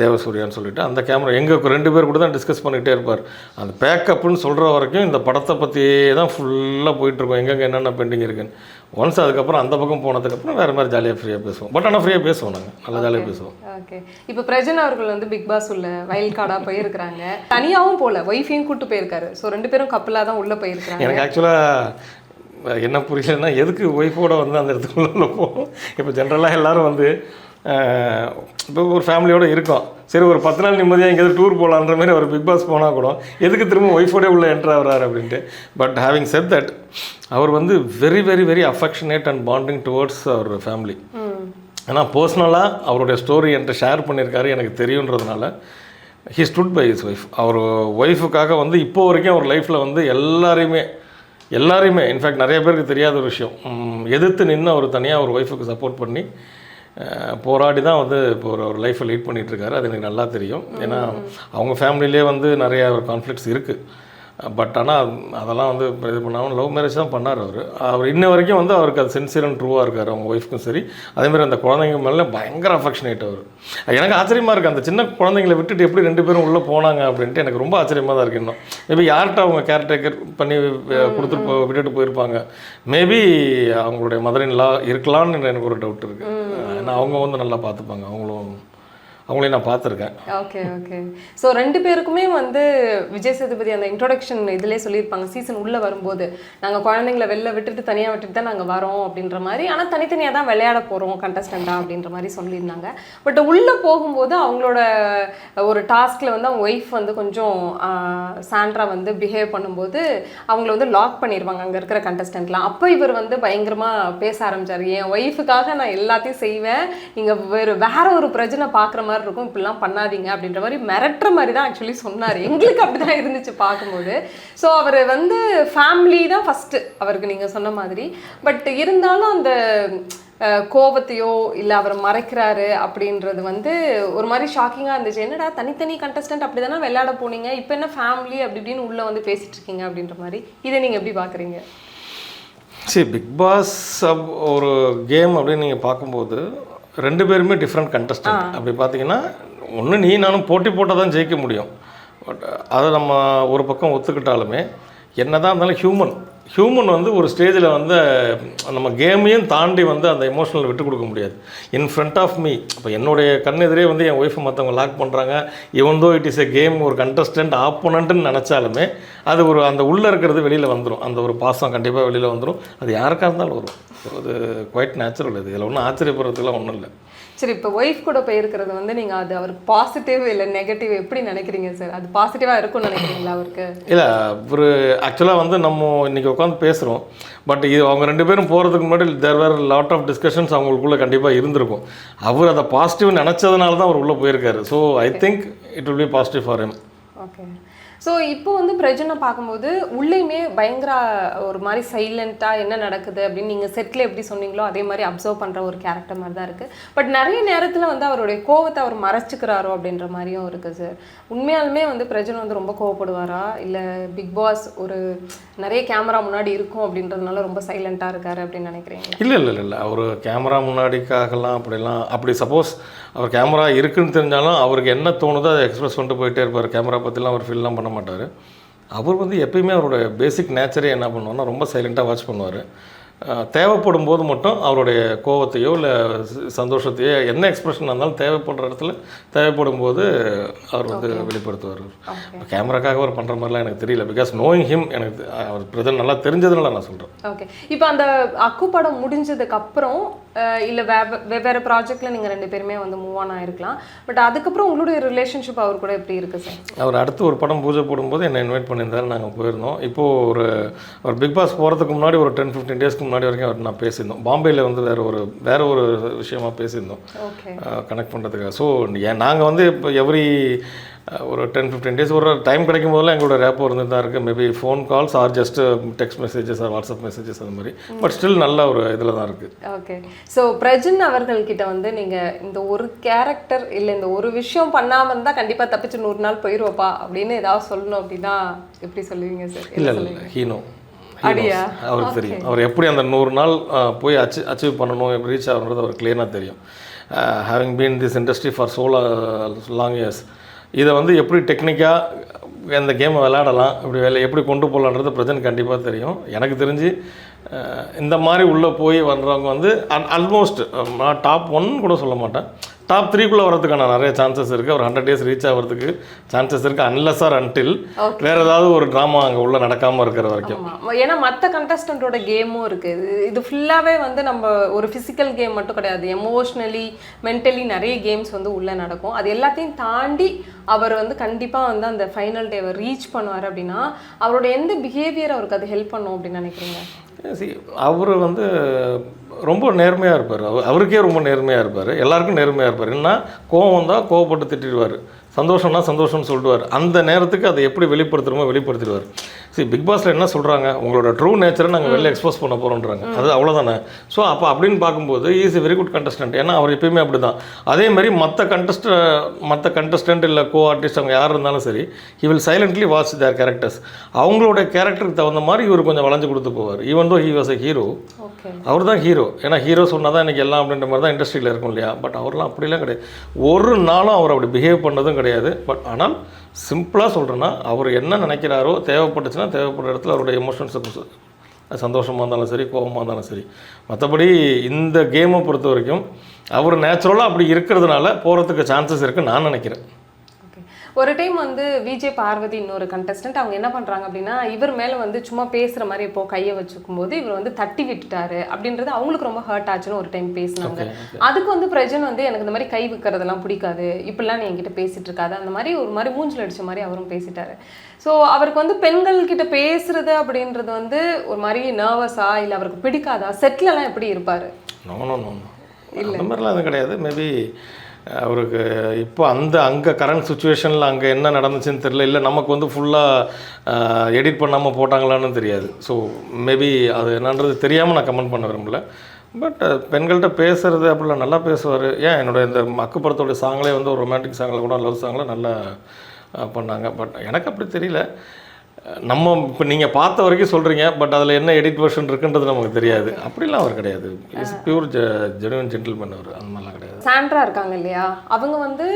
B: தேவசூர்யான்னு சொல்லிட்டு அந்த கேமரா எங்கள் ரெண்டு பேர் கூட தான் டிஸ்கஸ் பண்ணிக்கிட்டே இருப்பார். அந்த பேக்கப்னு சொல்கிற வரைக்கும் இந்த படத்தை பற்றியே தான் ஃபுல்லாக போயிட்டுருக்கோம் எங்கெங்கே என்னென்ன பெண்டிங் இருக்குன்னு. ஒன்ஸ் அதுக்கப்புறம் அந்த பக்கம் போனதுக்கப்புறம் வேறு மாதிரி ஜாலியாக ஃப்ரீயாக பேசுவோம். பட் ஆனால் ஃப்ரீயாக பேசுவோம் நாங்கள் நல்லா ஜாலியாக பேசுவோம்.
A: ஓகே இப்போ பிரஜன் அவர்கள் வந்து பிக் பாஸ் உள்ள வயல் கார்டாக போயிருக்கிறாங்க. தனியாகவும் போகல ஒய்ஃபையும் கூட்டு போயிருக்காரு. ஸோ ரெண்டு பேரும் கப்பலாக தான் உள்ளே போயிருக்கிறாங்க.
B: எனக்கு ஆக்சுவலாக என்ன புரியலன்னா எதுக்கு ஒய்ஃபோட வந்து அந்த இடத்துக்குள்ள போகும் இப்போ ஜென்ரலாக எல்லாரும் வந்து இப்போ ஒரு ஃபேமிலியோட இருக்கோம். சரி ஒரு பத்து நாள் நிம்மதியாக எங்கேயாவது டூர் போகலான்ற மாதிரி அவர் பிக் பாஸ் போனால் கூட எதுக்கு திரும்ப ஒய்ஃபோடே உள்ள என்ட்ரு ஆகிறாரு அப்படின்ட்டு. பட் ஹேவிங் செட் தட் அவர் வந்து very very very affectionate and bonding towards our family ஏன்னா பர்சனலாக அவருடைய ஸ்டோரி என்கிட்ட ஷேர் பண்ணியிருக்காரு எனக்கு தெரியுன்றதுனால he stood by his wife அவர் ஒய்ஃபுக்காக வந்து இப்போ வரைக்கும் அவர் லைஃப்பில் வந்து எல்லாரையுமே எல்லாரையுமே இன்ஃபேக்ட் நிறைய பேருக்கு தெரியாத ஒரு விஷயம். எதிர்த்து நின்று அவர் தனியாக ஒரு ஒய்ஃபுக்கு சப்போர்ட் பண்ணி போராடி தான் வந்து இப்போ ஒரு ஒரு லைஃப்பை லீட் பண்ணிகிட்ருக்காரு அது எனக்கு நல்லா தெரியும். ஏன்னா அவங்க ஃபேமிலியிலே வந்து நிறைய ஒரு கான்ஃப்ளிக்ஸ் இருக்குது பட் ஆனால் அதெல்லாம் வந்து இது பண்ணாமல் லவ் மேரேஜ் தான் பண்ணார் அவர். அவர் இன்ன வரைக்கும் வந்து அவருக்கு அது சின்சியர் அண்ட் ட்ரூவாக இருக்கார் அவங்க ஒய்ஃப்க்கும் சரி. அதேமாதிரி அந்த குழந்தைங்க மேலே பயங்கர அஃபெக்ஷனேட் அவர். எனக்கு ஆச்சரியமாக இருக்குது அந்த சின்ன குழந்தைங்களை விட்டுட்டு எப்படி ரெண்டு பேரும் உள்ளே போனாங்க அப்படின்ட்டு எனக்கு ரொம்ப ஆச்சரியமாக தான் இருக்குது இன்னும். மேபி யார்கிட்ட அவங்க கேர்டேக்கர் பண்ணி கொடுத்துட்டு போ விட்டுட்டு போயிருப்பாங்க. மேபி அவங்களுடைய மதரின் லா இருக்கலான்னு எனக்கு ஒரு டவுட் இருக்குது ஏன்னா அவங்க வந்து நல்லா பார்த்துப்பாங்க. அவங்களும் அவங்களையும் நான் பார்த்துருக்கேன்.
A: ஓகே ஓகே ஸோ ரெண்டு பேருக்குமே வந்து விஜய் சேதுபதி அந்த இன்ட்ரோடக்ஷன் இதிலே சொல்லியிருப்பாங்க. சீசன் உள்ளே வரும்போது நாங்கள் குழந்தைங்கள வெளில விட்டுட்டு தனியாக விட்டுட்டு தான் நாங்கள் வரோம் அப்படின்ற மாதிரி. ஆனால் தனித்தனியாக தான் விளையாட போகிறோம் கண்டஸ்டண்டாக அப்படின்ற மாதிரி சொல்லியிருந்தாங்க. பட் உள்ளே போகும்போது அவங்களோட ஒரு டாஸ்கில் வந்து அவங்க ஒய்ஃப் வந்து கொஞ்சம் சாண்ட்ரா வந்து பிஹேவ் பண்ணும்போது அவங்கள வந்து லாக் பண்ணிடுவாங்க அங்கே இருக்கிற கண்டஸ்டண்ட்லாம் அப்போ இவர் வந்து பயங்கரமாக பேச ஆரம்பிச்சார். என் ஒய்ஃபுக்காக நான் எல்லாத்தையும் செய்வேன். நீங்கள் வேறு வேற ஒரு பிரச்சனை பார்க்குற மாதிரி இருக்கும் இப்படிலாம் பண்ணாதீங்க அப்படின்ற மாதிரி மிரட்டுற மாதிரி தான் ஆக்சுவலி சொன்னார். எங்களுக்கு அப்படி தான் இருந்துச்சு பார்க்கும்போது. ஸோ அவர் வந்து ஃபேமிலி தான் ஃபஸ்ட்டு அவருக்கு நீங்கள் சொன்ன மாதிரி. பட் இருந்தாலும் அந்த கோபத்தையோ இல்லை அவரை மறைக்கிறாரு அப்படின்றது வந்து ஒரு மாதிரி ஷாக்கிங்காக இருந்துச்சு. என்னடா தனித்தனி கண்டஸ்டன்ட் அப்படி தானே விளையாட போனீங்க? இப்போ என்ன ஃபேமிலி அப்படி இப்படின்னு உள்ளே வந்து பேசிகிட்டு இருக்கீங்க அப்படின்ற மாதிரி. இதை நீங்கள் எப்படி பார்க்குறீங்க?
B: சரி பிக் பாஸ் ஒரு கேம் அப்படின்னு நீங்கள் பார்க்கும்போது ரெண்டு பேருமே டிஃப்ரெண்ட் கண்டஸ்டன்ட் அப்படி பார்த்தீங்கன்னா ஒன்று நீ நானும் போட்டி போட்டால் தான் ஜெயிக்க முடியும். பட் அதை நம்ம ஒரு பக்கம் ஒத்துக்கிட்டாலுமே என்னதான் இருந்தாலும் ஹியூமன் ஹியூமன் வந்து ஒரு ஸ்டேஜில் வந்து நம்ம கேமையும் தாண்டி வந்து அந்த எமோஷனல் விட்டு கொடுக்க முடியாது. இன் ஃப்ரண்ட் ஆஃப் மீ இப்போ என்னுடைய கண் எதிரே வந்து என் ஒய்ஃபை மற்றவங்க லாக் பண்ணுறாங்க இவன் though it is a game ஒரு கண்டஸ்டன்ட் ஆப்போனண்ட்டுன்னு நினச்சாலுமே அது ஒரு அந்த உள்ளே இருக்கிறது வெளியில் வந்துடும் அந்த ஒரு பாசம் கண்டிப்பாக வெளியில் வந்துடும் அது யாருக்காக இருந்தாலும் வரும். அது குவைட் நேச்சுரல் இது இதில் ஒன்றும் ஆச்சரியப்படுறதுக்குலாம் ஒன்றும் இல்லை.
A: சரி இப்போ ஒய்ஃப் கூட போயிருக்கிறது வந்து நீங்கள் அது அவருக்கு பாசிட்டிவ் இல்லை நெகட்டிவ் எப்படி நினைக்கிறீங்க சார் அது பாசிட்டிவாக இருக்கும்னு நினைக்கிறீங்களா அவருக்கு?
B: இல்லை ஒரு ஆக்சுவலாக வந்து நம்ம இன்றைக்கி உட்காந்து பேசுகிறோம் பட் இது அவங்க ரெண்டு பேரும் போகிறதுக்கு முன்னாடி there were lot of discussions அவங்களுக்குள்ளே கண்டிப்பாக இருந்திருக்கும். அவர் அதை பாசிட்டிவ் நினச்சதுனால தான் அவர் உள்ளே போயிருக்காரு. So I think it will be positive for him.
A: Okay so இப்போ வந்து பிரஜனை பார்க்கும்போது உள்ளேயுமே பயங்கர ஒரு மாதிரி சைலண்ட்டாக என்ன நடக்குது அப்படின்னு நீங்கள் செட்டில் எப்படி சொன்னீங்களோ அதே மாதிரி அப்சர்வ் பண்ணுற ஒரு கேரக்டர் மாதிரி தான் இருக்குது பட் நிறைய நேரத்தில் வந்து அவருடைய கோவத்தை அவர் மறைச்சிக்கிறாரோ அப்படின்ற மாதிரியும் இருக்குது சார் உண்மையாலுமே வந்து பிரஜன் வந்து ரொம்ப கோவப்படுவாரா? இல்லை பிக் பாஸ் ஒரு நிறைய கேமரா முன்னாடி இருக்கும் அப்படின்றதுனால ரொம்ப சைலண்ட்டாக இருக்காரு அப்படின்னு நினைக்கிறீங்க?
B: இல்லை இல்லை இல்லை அவர் கேமரா முன்னாடிக்காகலாம் அப்படிலாம் அப்படி சப்போஸ் அவர் கேமரா இருக்குன்னு தெரிஞ்சாலும் அவருக்கு என்ன தோணுதோ அதை எக்ஸ்பிரஸ் கொண்டு போயிட்டே இருப்பார். கேமரா பற்றிலாம் அவர் ஃபீல்லாம் பண்ண மாட்டார். அவர் வந்து எப்பயுமே அவரோட பேசிக் நேச்சரே என்ன பண்ணுவார்னா ரொம்ப சைலண்ட்டாக வாட்ச் பண்ணுவார். தேவைப்படும் போது மட்டும் அவருடைய கோவத்தையோ இல்லை சந்தோஷத்தையோ என்ன எக்ஸ்பிரஷன் இருந்தாலும் தேவைப்படுற இடத்துல தேவைப்படும் போது அவர் வந்து வெளிப்படுத்துவார். கேமராக்காக அவர் பண்ணுற மாதிரிலாம் எனக்கு தெரியல. பிகாஸ் நோயிங் ஹிம் எனக்கு அவர் பிரதர் நல்லா தெரிஞ்சதுனால நான் சொல்கிறேன்
A: ஓகே இப்போ அந்த அக்கு படம் முடிஞ்சதுக்கு அப்புறம் அஹ், இல்ல வே வெவ்வேறு ப்ராஜெக்ட்ல நீங்க ரெண்டு பேருமே வந்து மூவ் ஆன் ஆயிருக்கலாம். பட் அதுக்கப்புறம் உங்களுடைய ரிலேஷன்ஷிப் அவர் கூட எப்படி இருக்கு சார்
B: அவர் அடுத்து ஒரு படம் பூஜை போடும்போது என்னை இன்வைட் பண்ணியிருந்தாரு நாங்கள் போயிருந்தோம். இப்போது ஒரு அவர் பிக் பாஸ் போகிறதுக்கு முன்னாடி ஒரு டென் ஃபிஃப்டீன் டேஸ்க்கு முன்னாடி வரைக்கும் அவர் நான் பேசியிருந்தோம். பாம்பேயில் வந்து வேறு ஒரு வேறு ஒரு விஷயமா பேசியிருந்தோம்.
A: ஓகே
B: கனெக்ட் பண்ணுறதுக்காக ஸோ நாங்கள் வந்து இப்போ எவ்ரி ஒரு டென் ஃபிஃப்டீன் டேஸ் ஒரு டைம் கிடைக்கும் போதெல்லாம் எங்களோட ரேப்போ இருந்து தான் இருக்குது maybe phone calls or just text messages or WhatsApp messages அது மாதிரி. பட் ஸ்டில் நல்ல ஒரு இதில் தான் இருக்குது
A: ஓகே ஸோ பிரஜன் அவர்கள்கிட்ட வந்து நீங்க இந்த ஒரு கேரக்டர் இல்ல இந்த ஒரு விஷயம் பண்ணாம இருந்தா கண்டிப்பா தப்பிச்சு நூறு நாள் போயிருவப்பா அப்படின்னு ஏதாவது சொல்லணும் அப்படின்னா எப்படி சொல்லுவீங்க சார்
B: இல்லை இல்லை ஹீனோ? அவருக்கு தெரியும். அவர் எப்படி அந்த நூறு நாள் போய் அச்சு அச்சீவ் பண்ணணும் ரீச் ஆகணுன்றது அவருக்கு கிளியராக தெரியும். Having been this industry for so long years இதை வந்து எப்படி டெக்னிக்காக இந்த கேமை விளையாடலாம் இப்படி வேலை எப்படி கொண்டு போகலான்றது பிரச்சனை கண்டிப்பாக தெரியும். எனக்கு தெரிஞ்சு இந்த மாதிரி உள்ளே போய் வர்றவங்க வந்து ஆல்மோஸ்ட் நான் டாப் ஒன் கூட சொல்ல மாட்டேன். டாப் த்ரீக்குள்ளே வரதுக்கான நிறைய சான்சஸ் இருக்குது ஒரு ஹண்ட்ரட் டேஸ் ரீச் ஆகிறதுக்கு சான்சஸ் இருக்குது அன்லெஸ் ஆர் அன்டில் வேறு ஏதாவது ஒரு ட்ராமா அங்கே உள்ள நடக்காமல் இருக்கிற வரைக்கும்.
A: ஏன்னா மற்ற கண்டஸ்டன்ட்டோட கேமும் இருக்கு. இது- ஃபுல்லாவே வந்து நம்ம ஒரு ஃபிசிக்கல் கேம் மட்டும் கிடையாது. எமோஷ்னலி மென்டலி நிறைய கேம்ஸ் வந்து உள்ள நடக்கும். அது எல்லாத்தையும் தாண்டி அவர் வந்து கண்டிப்பா வந்து அந்த ஃபைனல் டேவை ரீச் பண்ணுவார் அப்படின்னா அவரோட எந்த பிஹேவியர் அவருக்கு அது ஹெல்ப் பண்ணும் அப்படின்னு நினைக்கிறீங்க?
B: அவர் வந்து ரொம்ப நேர்மையாக இருப்பார். அவர் அவருக்கே ரொம்ப நேர்மையாக இருப்பார். எல்லாருக்கும் நேர்மையாக இருப்பார். என்ன கோவம் வந்தால் கோவப்பட்டு திட்டிடுவார். சந்தோஷம்னா சந்தோஷம்னு சொல்லிடுவார். அந்த நேரத்துக்கு அதை எப்படி வெளிப்படுத்துகிறோமோ வெளிப்படுத்திடுவார். சரி பிக் பாஸில் என்ன சொல்கிறாங்க உங்களோட ட்ரூ நேச்சரை நாங்கள் வெளில எக்ஸ்போஸ் பண்ண போகிறோன்றாங்க அது அவ்வளோதானே ஸோ அப்போ அப்படின்னு பார்க்கும்போது இஸ் வெரி குட் கண்டஸ்டன்ட் ஏன்னா அவர் எப்பயுமே அப்படி தான் அதே மாதிரி மற்ற கண்டஸ்ட மற்ற கண்டஸ்டன்ட் இல்லை கோ ஆர்டிஸ்ட் அவங்க யார் இருந்தாலும் சரி he will silently watch their characters அவங்களோட கேரக்டருக்கு தகுந்த மாதிரி இவர் கொஞ்சம் வளைஞ்சு கொடுத்து போவார். Even though he was a hero அவர் தான் ஹீரோ ஏன்னா ஹீரோ சொன்னால் தான் இன்றைக்கி எல்லாம் அப்படின்ற மாதிரி தான் இண்டஸ்ட்ரியில் இருக்கும் இல்லையா? பட் அவர்லாம் அப்படிலாம் கிடையாது. ஒரு நாளும் அவர் அப்படி பிஹேவ் பண்ணதும் கிடையாது. பட் ஆனால் சிம்பிளாக சொல்கிறேன்னா அவர் என்ன நினைக்கிறாரோ தேவைப்பட்டுச்சுன்னா தேவைப்படுற இடத்துல அவருடைய எமோஷன்ஸை சந்தோஷமாக இருந்தாலும் சரி கோபமாக இருந்தாலும் சரி. மற்றபடி இந்த கேமை பொறுத்த வரைக்கும் அவர் நேச்சுரலாக அப்படி இருக்கிறதுனால போகிறதுக்கு சான்சஸ் இருக்குன்னு நான் நினைக்கிறேன்.
A: ஒரு டைம் வந்து விஜய் பார்வதி இன்னொரு கண்டஸ்டன்ட் அவங்க என்ன பண்றாங்க அப்படின்னா இவர் மேல வந்து சும்மா பேசுற மாதிரி இப்போ கையை வச்சுக்கும் போது இவர் வந்து தட்டி விட்டுட்டாரு அப்படின்றது அவங்களுக்கு ரொம்ப ஹர்ட் ஆச்சுன்னு ஒரு டைம் பேசினாங்க. அதுக்கு வந்து பிரஜன் வந்து எனக்கு இந்த மாதிரி கை வைக்கிறதெல்லாம் பிடிக்காது இப்படிலாம் நீ என்கிட்ட பேசிட்டு இருக்காது அந்த மாதிரி ஒரு மாதிரி மூஞ்சில் அடிச்ச மாதிரி அவரும் பேசிட்டாரு. ஸோ அவருக்கு வந்து பெண்கள் கிட்ட பேசுறது அப்படின்றது வந்து ஒரு மாதிரி நர்வஸா இல்லை அவருக்கு பிடிக்காதா? செட்லலாம் எப்படி இருப்பாரு?
B: No no no no. அந்த மாதிரிலாம் எதுவும் கிடையாது. மேபி அவருக்கு இப்போ அந்த அங்கே கரண்ட் சுச்சுவேஷனில் அங்கே என்ன நடந்துச்சுன்னு தெரியல. இல்லை நமக்கு வந்து ஃபுல்லாக எடிட் பண்ணாமல் போட்டாங்களான்னு தெரியாது. ஸோ மேபி அது என்னன்றது தெரியாமல் நான் கமெண்ட் பண்ண விரும்பல. பட் பெண்கள்கிட்ட பேசுறது அப்படிலாம் நல்லா பேசுவார். ஏன் என்னோட இந்த மக்கு படத்தோடைய சாங்லேயே வந்து ஒரு ரொமான்டிக் சாங்கில் கூட லவ் சாங்கில் நல்லா பண்ணாங்க. பட் எனக்கு அப்படி தெரியல. நம்ம இப்போ நீங்கள் பார்த்த வரைக்கும் சொல்கிறீங்க பட் அதில் என்ன எடிட் வெர்ஷன் இருக்குன்றது நமக்கு தெரியாது. அப்படிலாம் அவர் கிடையாது. இஸ் பியூர் ஜெ ஜெனுவன் ஜென்டில்மேன் அவர். அந்த மாதிரிலாம் கிடையாது.
A: சாண்ட்ரா இருக்காங்க இல்லையா? அவங்க வந்து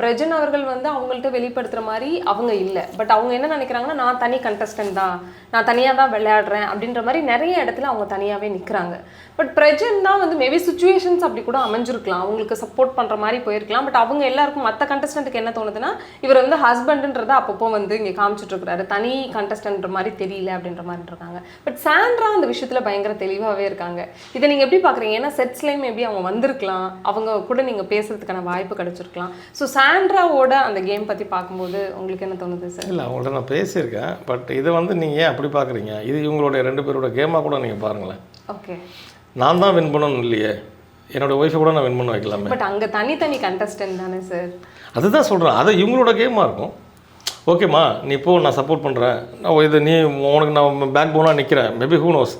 A: பிரஜன் அவர்கள் வந்து அவங்கள்ட்ட வெளிப்படுத்துகிற மாதிரி அவங்க இல்லை. பட் அவங்க என்ன நினைக்கிறாங்கன்னா நான் தனி கண்டஸ்டன்ட் தான். நான் தனியாக தான் விளையாடுறேன் அப்படின்ற மாதிரி நிறைய இடத்துல அவங்க தனியாகவே நிற்கிறாங்க பட் பிரஜன் தான் வந்து மேபி சுச்சுவேஷன்ஸ் அப்படி கூட அமைஞ்சிருக்கலாம். அவங்களுக்கு சப்போர்ட் பண்ணுற மாதிரி போயிருக்கலாம். பட் அவங்க எல்லாருக்கும் மற்ற கண்டஸ்டன்ட்டுக்கு என்ன தோணுதுன்னா இவர் வந்து ஹஸ்பண்டுன்றத அப்பப்போ வந்து இங்கே காமிச்சிட்ருக்கிறாரு தனி கண்டஸ்டன்ட்ற மாதிரி தெரியல அப்படின்ற மாதிரி இருக்காங்க. பட் சாண்ட்ரா அந்த விஷயத்தில் பயங்கர தெளிவாகவே இருக்காங்க. இதை நீங்கள் எப்படி பார்க்குறீங்க ஏன்னா செட்ஸ்லேயும் மேபி அவங்க வந்திருக்கலாம்? அவங்க கூட நீங்கள் பேசுறதுக்கான வாய்ப்பு கிடச்சிருக்கலாம். ஸோ சாண்ட்ராவோட அந்த கேம் பற்றி பார்க்கும்போது உங்களுக்கு என்ன தோணுது சார்
B: இல்லை அவங்கள்ட்ட நான் பேசியிருக்கேன். பட் இதை வந்து நீங்கள் ஏன் அப்படி பார்க்குறீங்க? இது இவங்களுடைய ரெண்டு பேரோட கேமாக கூட நீங்கள் பாருங்களேன்.
A: ஓகே
B: நான் தான் வின் பண்ணணும் இல்லையே? என்னோட ஒய்ஃபை கூட நான் வின் பண்ண வைக்கலாமே?
A: பட் அங்கே தனித்தனி கண்டஸ்டன்ட் தானே சார்
B: அதுதான் சொல்கிறேன் அது இவங்களோட கேமாக இருக்கும். ஓகேம்மா நீ போ நான் சப்போர்ட் பண்ணுறேன் நான் இது நீ உனக்கு நான் பேக் போனாக நிற்கிறேன் மேபி ஹூ நோஸ்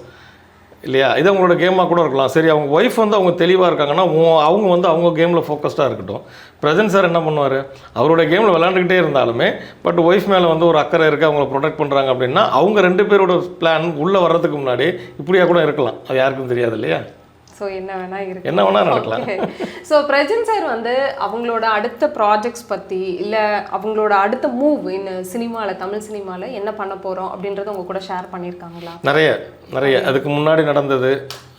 B: இல்லையா? இது அவங்களோட கேமாக கூட இருக்கலாம். சரி அவங்க ஒய்ஃப் வந்து அவங்க தெளிவாக இருக்காங்கன்னா அவங்க வந்து அவங்க கேமில் ஃபோக்கஸ்டாக இருக்கட்டும். பிரசன்ட் சார் என்ன பண்ணுவார்? அவரோட கேமில் விளாண்டுக்கிட்டே இருந்தாலுமே பட் ஒய்ஃப் மேலே வந்து ஒரு அக்கறை இருக்குது அவங்கள ப்ரொடெக்ட் பண்ணுறாங்க அப்படின்னா அவங்க ரெண்டு பேரோட பிளான் உள்ளே வர்றதுக்கு முன்னாடி இப்படியாக கூட இருக்கலாம். அது யாருக்கும் தெரியாது இல்லையா?
A: ஸோ என்ன வேணா இருக்கு.
B: என்ன வேணால் நடக்கலாம்.
A: ஸோ பிரஜன் சார் வந்து அவங்களோட அடுத்த ப்ராஜெக்ட்ஸ் பற்றி இல்லை அவங்களோட அடுத்த மூவ் இந்த சினிமாவில் தமிழ் சினிமாவில் என்ன பண்ண போகிறோம் அப்படின்றத உங்க கூட ஷேர் பண்ணியிருக்காங்களா
B: நிறைய நிறைய. அதுக்கு முன்னாடி நடந்தது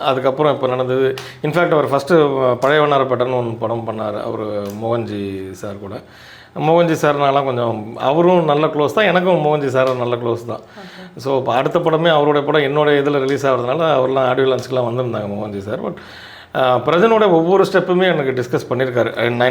B: அதுக்கப்புறம் இப்போ நடந்தது. இன்ஃபேக்ட் அவர் ஃபஸ்ட்டு பழைய வண்ணாரப்பேட்டைன்னு ஒன்று படம் பண்ணார் அவர் மோகன்ஜி சார் கூட. மோகன்ஜி சார்னாலாம் கொஞ்சம் அவரும் நல்ல க்ளோஸ் தான் எனக்கும் மோகன்ஜி சாரும் நல்ல க்ளோஸ் தான். ஸோ இப்போ அடுத்த படமே அவருடைய படம் என்னோட இதில் ரிலீஸ் ஆகிறதுனால அவர்லாம் ஆடியோ லான்ச்சுக்கெலாம் வந்திருந்தாங்க மோகன்ஜி சார் பட் பிரஜனோட ஒவ்வொரு ஸ்டெப்புமே எனக்கு டிஸ்கஸ் பண்ணியிருக்காரு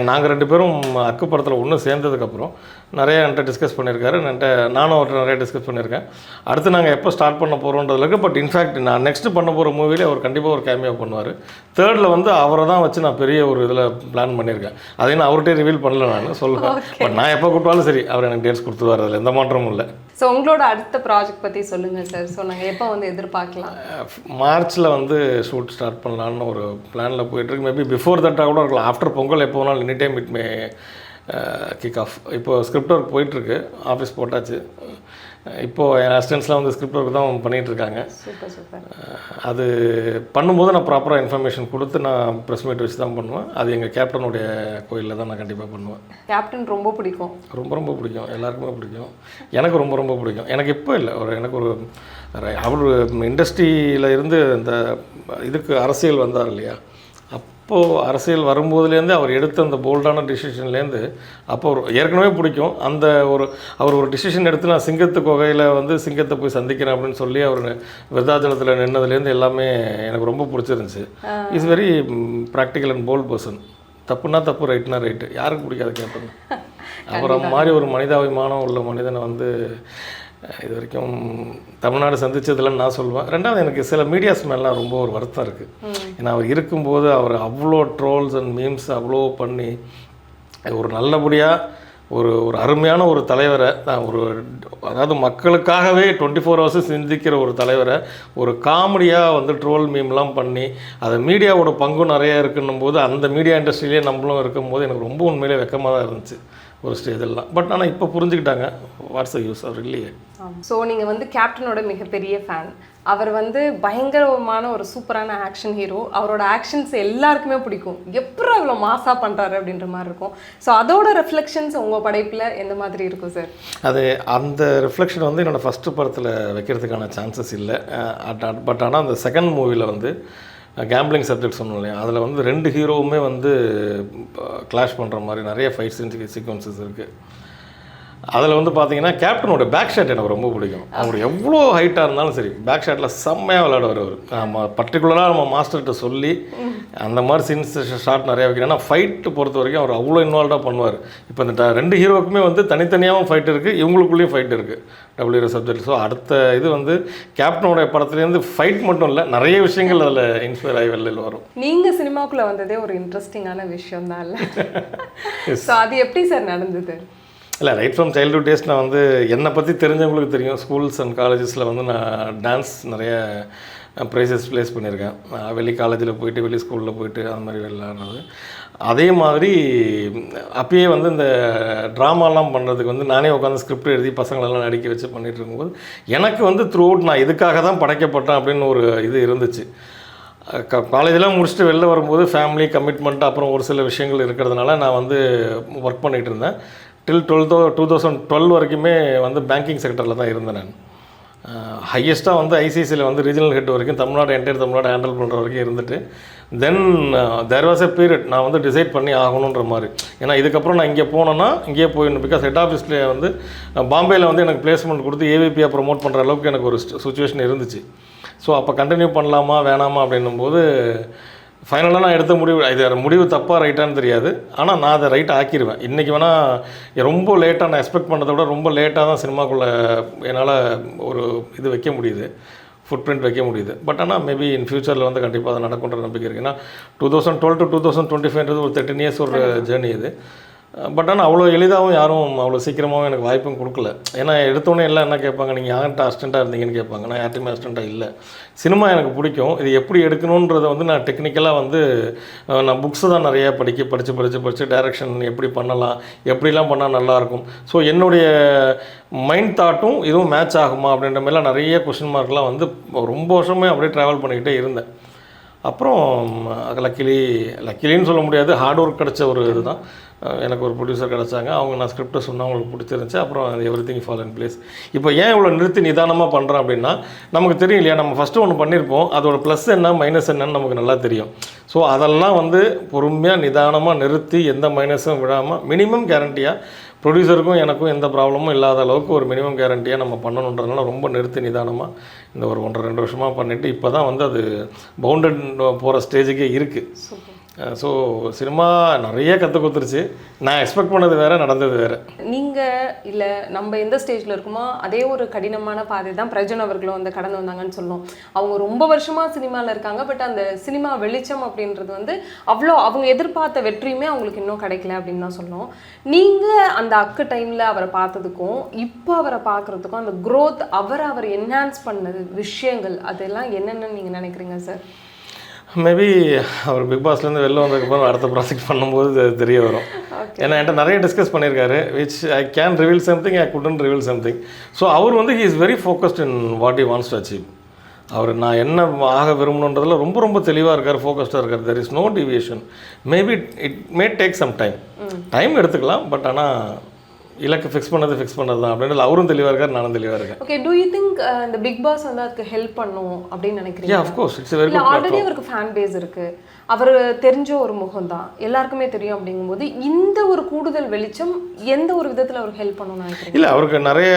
B: நாங்கள் ரெண்டு பேரும் அக்கு படத்தில் ஒன்று சேர்ந்ததுக்கப்புறம் நிறைய என்கிட்ட டிஸ்கஸ் பண்ணியிருக்காரு என்கிட்ட நானும் அவர்கிட்ட நிறைய டிஸ்கஸ் பண்ணியிருக்கேன் அடுத்து நாங்கள் எப்போ ஸ்டார்ட் பண்ண போகிறோன்றதுல இருக்கு. பட் இன்ஃபேக்ட் நான் நெக்ஸ்ட் பண்ண போகிற மூவிலே அவர் கண்டிப்பாக ஒரு கேமியோ பண்ணுவார். தேர்டில் வந்து அவரை தான் வச்சு நான் பெரிய ஒரு இதில் பிளான் பண்ணியிருக்கேன் அதையும் நான் அவர்கிட்டே ரிவீல் பண்ணல நான் சொல்லுவேன் பட் நான் எப்போ கூப்பிட்டாலும் சரி அவர் எனக்கு டேட்ஸ் கொடுத்துருவார் அதில் எந்த மாற்றமும் இல்லை.
A: ஸோ உங்களோட அடுத்த ப்ராஜெக்ட் பற்றி சொல்லுங்க சார் ஸோ நாங்கள் எப்போ வந்து எதிர்பார்க்கலாம்?
B: மார்ச்சில் வந்து ஷூட் ஸ்டார்ட் பண்ணலான்னு ஒரு பிளானில் போயிட்டுருக்கு. மேபி பிஃபோர் தட்டாக கூட இருக்கலாம். ஆஃப்டர் பொங்கல் எப்போ வேணாலும் any time it may kick off இப்போ ஸ்கிரிப்ட் ஒர்க் போயிட்டுருக்கு. ஆஃபீஸ் போட்டாச்சு. இப்போது என் அசிஸ்டன்ஸ்லாம் வந்து ஸ்கிரிப்ட் ஒர்க் தான் பண்ணிகிட்டு இருக்காங்க.
A: சூப்பர் சூப்பர்
B: அது பண்ணும்போது நான் ப்ராப்பராக இன்ஃபர்மேஷன் கொடுத்து நான் ப்ரெஸ் மீட் வச்சு தான் பண்ணுவேன். அது எங்கள் கேப்டனுடைய கோயிலில் தான் நான் கண்டிப்பாக பண்ணுவேன்.
A: கேப்டன் ரொம்ப பிடிக்கும்.
B: ரொம்ப ரொம்ப பிடிக்கும். எல்லாருக்குமே பிடிக்கும். எனக்கு ரொம்ப ரொம்ப பிடிக்கும். எனக்கு இப்போ இல்லை. ஒரு எனக்கு ஒரு அவர் இண்டஸ்ட்ரியில் இருந்து இந்த இதுக்கு அரசியல் வந்தார் இல்லையா? அப்போது அரசியல் வரும்போதுலேருந்து அவர் எடுத்த அந்த போல்டான டிசிஷன்லேருந்து அப்போ ஒரு ஏற்கனவே பிடிக்கும். அந்த ஒரு அவர் ஒரு டிசிஷன் எடுத்து நான் சிங்கத்து குகையில் வந்து சிங்கத்தை போய் சந்திக்கிறேன் அப்படின்னு சொல்லி அவர் விருதாச்சலத்தில் நின்னதுலேருந்து எல்லாமே எனக்கு ரொம்ப பிடிச்சிருந்துச்சு. Is very practical and bold person தப்புனா தப்பு ரைட்னா ரைட்டு யாருக்கு பிடிக்காது கேட்பேன் அவரை மாதிரி ஒரு மனிதாபிமானம் உள்ள மனிதனை வந்து இது வரைக்கும் தமிழ்நாடு சந்திச்சதில்லைன்னு நான் சொல்லுவேன் ரெண்டாவது எனக்கு சில மீடியாஸ் மேலாம் ரொம்ப ஒரு வருத்தம் இருக்குது ஏன்னா அவர் இருக்கும்போது அவர் அவ்வளோ ட்ரோல்ஸ் அண்ட் மீம்ஸ் அவ்வளோ பண்ணி ஒரு நல்லபடியாக ஒரு ஒரு அருமையான ஒரு தலைவரை நான் ஒரு அதாவது மக்களுக்காகவே டுவெண்ட்டி ஃபோர் ஹவர்ஸும் சிந்திக்கிற ஒரு தலைவரை ஒரு காமெடியாக வந்து ட்ரோல் மீம்லாம் பண்ணி அது மீடியாவோட பங்கும் நிறைய இருக்குன்னும் போது அந்த மீடியா இண்டஸ்ட்ரியிலே நம்மளும் இருக்கும்போது எனக்கு ரொம்ப உண்மையிலே வெக்கமாக தான் இருந்துச்சு. ஒரு ஸ்டேஜெல்லாம் பட் ஆனால் இப்போ புரிஞ்சுக்கிட்டாங்க. வாட்ஸ் யூஸ் அவர் இல்லையே.
A: ஸோ நீங்கள் வந்து கேப்டனோட மிகப்பெரிய ஃபேன் அவர் வந்து பயங்கரமான ஒரு சூப்பரான ஆக்ஷன் ஹீரோ அவரோட ஆக்ஷன்ஸ் எல்லாருக்குமே பிடிக்கும். எப்படி அவ்வளோ மாஸாக பண்ணுறாரு அப்படின்ற மாதிரி இருக்கும். ஸோ அதோட ரெஃப்ளெக்ஷன்ஸ் உங்கள் படைப்பில் எந்த மாதிரி இருக்கும் சார்
B: அது அந்த ரிஃப்ளெக்ஷன் வந்து என்னோடய ஃபஸ்ட்டு படத்தில் வைக்கிறதுக்கான சான்சஸ் இல்லை. பட் ஆனால் அந்த செகண்ட் மூவியில் வந்து கேம்பிளிங் சப்ஜெக்ட் சொன்னோம் இல்லையா? அதில் வந்து ரெண்டு ஹீரோவுமே வந்து கிளாஷ் பண்ணுற மாதிரி நிறைய ஃபைட் சீக்வன்சஸ் இருக்குது அதில் வந்து பார்த்தீங்கன்னா கேப்டனோட பேக் ஷாட் எனக்கு ரொம்ப பிடிக்கும். அவர் எவ்வளோ ஹைட்டாக இருந்தாலும் சரி பேக் ஷாட்டில் செம்மையாக விளையாடுவார் அவர். நம்ம பர்டிகுலராக நம்ம மாஸ்டர்கிட்ட சொல்லி அந்த மாதிரி சீன்ஸ் ஷாட் நிறையா வைக்கிறேன் ஏன்னா ஃபைட்டு பொறுத்த வரைக்கும் அவர் அவ்வளோ இன்வால்வாக பண்ணுவார். இப்போ இந்த ரெண்டு ஹீரோக்குமே வந்து தனித்தனியாகவும் ஃபைட் இருக்குது இவங்களுக்குள்ளேயும் ஃபைட் இருக்குது டபிள்யூ சப்ஜெக்ட் ஸோ அடுத்த இது வந்து கேப்டனோட படத்துலேருந்து ஃபைட் மட்டும் இல்லை நிறைய விஷயங்கள் அதில் இன்ஸ்பயர் ஆகி வெளியில் வரும்.
A: நீங்கள் சினிமாக்குள்ளே வந்ததே ஒரு இன்ட்ரெஸ்டிங்கான விஷயம் தான் இல்லை? ஸோ அது எப்படி சார் நடந்தது?
B: இல்லை ரைட் ஃப்ரம் சைல்டுஹுட் டேஸ் நான் வந்து என்னை பற்றி தெரிஞ்சவங்களுக்கு தெரியும். ஸ்கூல்ஸ் அண்ட் காலேஜஸில் வந்து நான் டான்ஸ் நிறைய ப்ரைஸஸ் ப்ளேஸ் பண்ணியிருக்கேன். நான் வெளி காலேஜில் போயிட்டு வெளி ஸ்கூலில் போயிட்டு அந்த மாதிரி விளையாடுறது. அதே மாதிரி அப்பயே வந்து இந்த ட்ராமாலாம் பண்ணுறதுக்கு வந்து நானே உட்காந்து ஸ்கிரிப்ட் எழுதி பசங்களெல்லாம் நடிக்க வச்சு பண்ணிகிட்டு இருக்கும்போது எனக்கு வந்து த்ரூ அவுட் நான் இதுக்காக தான் படைக்கப்பட்டேன் அப்படின்னு ஒரு இது இருந்துச்சு. க காலேஜெலாம் முடிச்சுட்டு வெளில வரும்போது ஃபேமிலி கமிட்மெண்ட் அப்புறம் ஒரு சில விஷயங்கள் இருக்கிறதுனால நான் வந்து ஒர்க் பண்ணிகிட்டு இருந்தேன். டில் டுவெல்த்தோ டூ தௌசண்ட் டுவெல் வரைக்குமே வந்து பேங்கிங் செக்டரில் தான் இருந்தேன் நான். ஹையஸ்ட்டாக வந்து ஐசிசியில் வந்து ரீஜனல் ஹெட் வரைக்கும் தமிழ்நாடு என்டையர் தமிழ்நாடு ஹேண்டில் பண்ணுற வரைக்கும் இருந்துட்டு தென் தேர் வாஸ் எ பீரியட் நான் வந்து டிசைட் பண்ணி ஆகணுன்ற மாதிரி. ஏன்னா இதுக்கப்புறம் நான் இங்கே போனேன்னா இங்கேயே போயிடணும் பிகாஸ் ஹெட் ஆஃபீஸ்லேயே வந்து பாம்பேயில் வந்து எனக்கு பிளேஸ்மெண்ட் கொடுத்து ஏவிபியாக ப்ரொமோட் பண்ணுற அளவுக்கு எனக்கு ஒரு சுச்சுவேஷன் இருந்துச்சு. ஸோ அப்போ கண்டினியூ பண்ணலாமா வேணாமா அப்படின்னும் போது ஃபைனலாக நான் எடுத்த முடிவு இது முடிவு தப்பாக ரைட்டான்னு தெரியாது. ஆனால் நான் அதை ரைட் ஆக்கிடுவேன் இன்றைக்கி வேணால் ரொம்ப லேட்டாக நான் எக்ஸ்பெக்ட் பண்ணதை விட ரொம்ப லேட்டாக தான் சினிமாக்குள்ளே என்னால் ஒரு இது வைக்க முடியுது. ஃபுட் பிரிண்ட் வைக்க முடியுது. பட் ஆனால் மேபி இன் ஃபியூச்சரில் வந்து கண்டிப்பாக அது நடக்குன்ற நம்பிக்கை இருக்குது ஏன்னா two thousand twelve to two thousand twenty ஃபைவ்ன்றது ஒரு தேர்ட்டின் இயர்ஸ் ஒரு ஜேர்னி இது. பட் ஆனால் அவ்வளோ எளிதாகவும் யாரும் அவ்வளோ சீக்கிரமாகவும் எனக்கு வாய்ப்பும் கொடுக்கல. ஏன்னா எடுத்தோடனே எல்லாம் என்ன கேட்பாங்க நீங்கள் யார்கிட்ட அசிஸ்டண்ட்டாக இருந்தீங்கன்னு கேட்பாங்க. நான் யார்ட்டையுமே அசிஸ்டண்ட்டாக இல்லை. சினிமா எனக்கு பிடிக்கும். இது எப்படி எடுக்கணுன்றதை வந்து நான் டெக்னிக்கலாக வந்து நான் புக்ஸு தான் நிறைய படிக்க படித்து படித்து படித்து டைரக்ஷன் எப்படி பண்ணலாம் எப்படிலாம் பண்ணால் நல்லாயிருக்கும் ஸோ என்னுடைய மைண்ட் தாட்டும் இதுவும் மேட்ச் ஆகுமா அப்படின்ற மாதிரிலாம் நிறைய கொஷின் மார்க்லாம் வந்து ரொம்ப வருஷமே அப்படியே ட்ராவல் பண்ணிக்கிட்டே இருந்தேன். அப்புறம் லக்கிலி லக்கிலின்னு சொல்ல முடியாது. ஹார்ட் ஒர்க் கிடச்ச ஒரு இதுதான். எனக்கு ஒரு ப்ரொடியூசர் கிடச்சாங்க. அவங்க நான் ஸ்கிரிப்டை சொன்னால் அவங்களுக்கு பிடிச்சிருந்துச்சு. அப்புறம் everything fall in place இப்போ ஏன் இவ்வளோ நிறுத்தி நிதானமாக பண்ணுறோம் அப்படின்னா நமக்கு தெரியும் இல்லையா? நம்ம ஃபஸ்ட்டு ஒன்று பண்ணியிருப்போம் அதோட ப்ளஸ் என்ன மைனஸ் என்னன்னு நமக்கு நல்லா தெரியும். ஸோ அதெல்லாம் வந்து பொறுமையாக நிதானமாக நிறுத்தி எந்த மைனஸும் விடாமல் மினிமம் கேரண்டியாக ப்ரொடியூசருக்கும் எனக்கும் எந்த ப்ராப்ளமும் இல்லாத அளவுக்கு ஒரு மினிமம் கேரண்டியாக நம்ம பண்ணணுன்றதுனால ரொம்ப நிறுத்தி நிதானமாக இந்த ஒரு ஒன்றரை ரெண்டு வருஷமாக பண்ணிவிட்டு இப்போ தான் வந்து அது பவுண்டட் போகிற ஸ்டேஜுக்கே இருக்குது ஸோ சினிமா நிறைய கற்றுக் கொடுத்துருச்சு. நான் எக்ஸ்பெக்ட் பண்ணது வேறு நடந்தது வேறு.
A: நீங்கள் இல்லை நம்ம எந்த ஸ்டேஜில் இருக்கோமோ அதே ஒரு கடினமான பாதை தான் பிரஜன் அவர்களும் வந்து கடந்து வந்தாங்கன்னு சொல்லணும் அவங்க ரொம்ப வருஷமாக சினிமாவில் இருக்காங்க பட் அந்த சினிமா வெளிச்சம் அப்படின்றது வந்து அவ்வளோ அவங்க எதிர்பார்த்த வெற்றியுமே அவங்களுக்கு இன்னும் கிடைக்கல அப்படின்னு தான் சொல்லணும் நீங்கள் அந்த அக்கு டைமில் அவரை பார்த்ததுக்கும் இப்போ அவரை பார்க்குறதுக்கும் அந்த க்ரோத் அவரை அவர் என்ஹான்ஸ் பண்ணது விஷயங்கள் அதெல்லாம் என்னென்னு நீங்கள் நினைக்கிறீங்க சார்
B: மேபி அவர் பிக் பாஸ்லேருந்து வெளில வந்ததுக்கப்புறம் அடுத்த ப்ராஜெக்ட் பண்ணும்போது தெரிய வரும். ஏன்னா என்கிட்ட நிறைய டிஸ்கஸ் பண்ணியிருக்காரு which I can reveal something I couldn't reveal something so அவர் வந்து he is very focused in what he wants to achieve அவர் நான் என்ன ஆக விரும்பணுன்றதுல ரொம்ப ரொம்ப தெளிவாக இருக்கார் ஃபோக்கஸ்டாக இருக்கார். There is no deviation maybe it may take some time time எடுத்துக்கலாம் பட் ஆனால் இலக்கு ஃபிக்ஸ் பண்ணது ஃபிக்ஸ் பண்ணது தான் அப்படின்னு அவரும் தெளிவாக இருக்கார் நானும் தெளிவாக இருக்கேன்.
A: ஓகே டூ யூ திங்க் இந்த பிக் பாஸ் வந்து அதுக்கு ஹெல்ப் பண்ணும் அப்படின்னு நினைக்கிறீங்க?
B: Yeah of course it's very
A: இல்ல ஆல்ரெடி அவருக்கு ஃபேன் பேஸ் இருக்கு. அவர் தெரிஞ்ச ஒரு முகம் தான் எல்லாருக்குமே தெரியும் அப்படிங்கும்போது இந்த ஒரு கூடுதல் வெளிச்சம் எந்த ஒரு விதத்தில் அவருக்கு ஹெல்ப் பண்ணணும்னு
B: இல்லை அவருக்கு நிறைய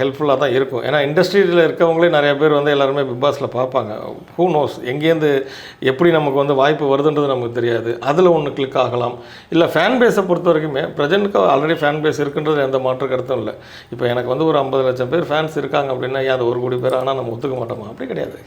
B: ஹெல்ப்ஃபுல்லாக தான் இருக்கும். ஏன்னா இண்டஸ்ட்ரியில் இருக்கவங்களே நிறைய பேர் வந்து எல்லாருமே பிக் பாஸில் பார்ப்பாங்க. ஹூ நோஸ் எங்கேருந்து எப்படி நமக்கு வந்து வாய்ப்பு வருதுன்றது நமக்கு தெரியாது. அதில் ஒன்று கிளிக் ஆகலாம். இல்லை ஃபேன் பேஸை பொறுத்த வரைக்குமே ப்ரெசென்ட்க்கு ஆல்ரெடி ஃபேன் பேஸ் இருக்குன்றது எந்த மாற்று கருத்தும் இல்லை. இப்போ எனக்கு வந்து ஒரு ஐம்பது லட்சம் பேர் ஃபேன்ஸ் இருக்காங்க அப்படின்னா ஏன் அது ஒரு கோடி பேர் ஆனால் நம்ம ஒத்துக்க மாட்டோமா? அப்படி கிடையாது.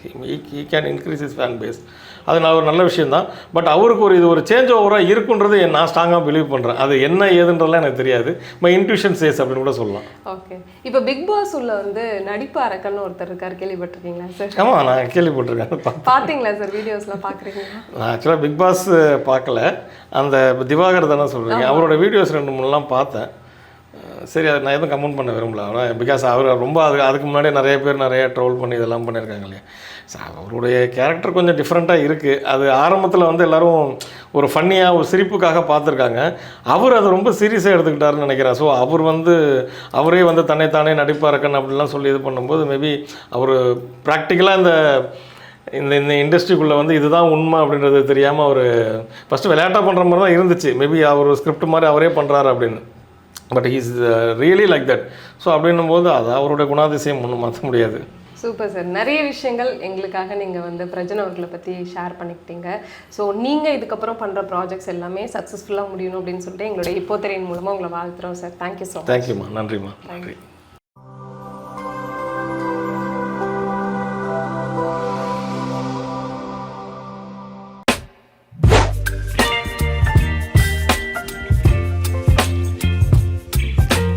B: He can increase his fan base அது நான் ஒரு நல்ல விஷயம் தான். தான். பட் அவருக்கு ஒரு இது ஒரு சேஞ்ச் ஓவராக இருக்குன்றது நான் ஸ்ட்ராங்காக பிலீவ் பண்ணுறேன் அது என்ன ஏதுன்றதுலாம் எனக்கு தெரியாது. மை இன்ட்யூஷன் சேஸ் அப்படின்னு கூட சொல்லலாம்.
A: ஓகே இப்போ பிக் பாஸ் உள்ள வந்து நடிப்பு அரக்கன்னு ஒருத்தர் இருக்கார் கேள்விப்பட்டிருக்கீங்களா சார்
B: ஆமாம் நான் கேள்விப்பட்டிருக்கேன். பா-
A: பாத்தீங்களா சார் வீடியோஸ்லாம் பாக்குறீங்களா
B: நான் ஆக்சுவலாக பிக் பாஸ் பார்க்கல. அந்த திவாகர் தானே சொல்கிறீங்க அவரோட வீடியோஸ் ரெண்டு மூணுலாம் பார்த்தேன். சரி அதை நான் எதுவும் கமெண்ட் பண்ண விரும்பல. ஆனால் பிகாஸ் அவர் ரொம்ப அது அதுக்கு முன்னாடி நிறைய பேர் நிறைய ட்ரோல் பண்ணி இதெல்லாம் பண்ணியிருக்காங்க இல்லையா? அவருடைய கேரக்டர் கொஞ்சம் டிஃப்ரெண்ட்டாக இருக்குது அது ஆரம்பத்தில் வந்து எல்லோரும் ஒரு ஃபன்னியாக ஒரு சிரிப்புக்காக பார்த்துருக்காங்க. அவர் அதை ரொம்ப சீரியஸாக எடுத்துக்கிட்டாருன்னு நினைக்கிறேன். ஸோ அவர் வந்து அவரே வந்து தன்னைத்தானே நடிப்பாரக்கன் அப்படிலாம் சொல்லி இது பண்ணும்போது மேபி அவர் ப்ராக்டிக்கலாக இந்த இந்த இந்த இண்டஸ்ட்ரிக்குள்ளே வந்து இதுதான் உண்மை அப்படின்றது தெரியாமல் அவர் ஃபஸ்ட்டு விளையாட்டாக பண்ணுற மாதிரி தான் இருந்துச்சு. மேபி அவர் ஸ்கிரிப்ட் மாதிரி அவரே பண்ணுறாரு அப்படின்னு. But he's really like that so அப்படின்னும் போது அது அவருடைய குணாதிசயம் ஒன்றும் மாற்ற முடியாது.
A: சூப்பர் சார் நிறைய விஷயங்கள் எங்களுக்காக நீங்கள் வந்து பிரஜன் அவர்களை பற்றி ஷேர் பண்ணிக்கிட்டீங்க. ஸோ நீங்கள் இதுக்கப்புறம் பண்ணுற ப்ராஜெக்ட்ஸ் எல்லாமே சக்ஸஸ்ஃபுல்லாக முடியணும் அப்படின்னு சொல்லிட்டு எங்களுடைய இப்போ மூலமாக உங்களை வாழ்த்துறோம் சார் தேங்க்யூ ஸோ
B: தேங்க்யூம்மா நன்றிம்மா. நன்றி.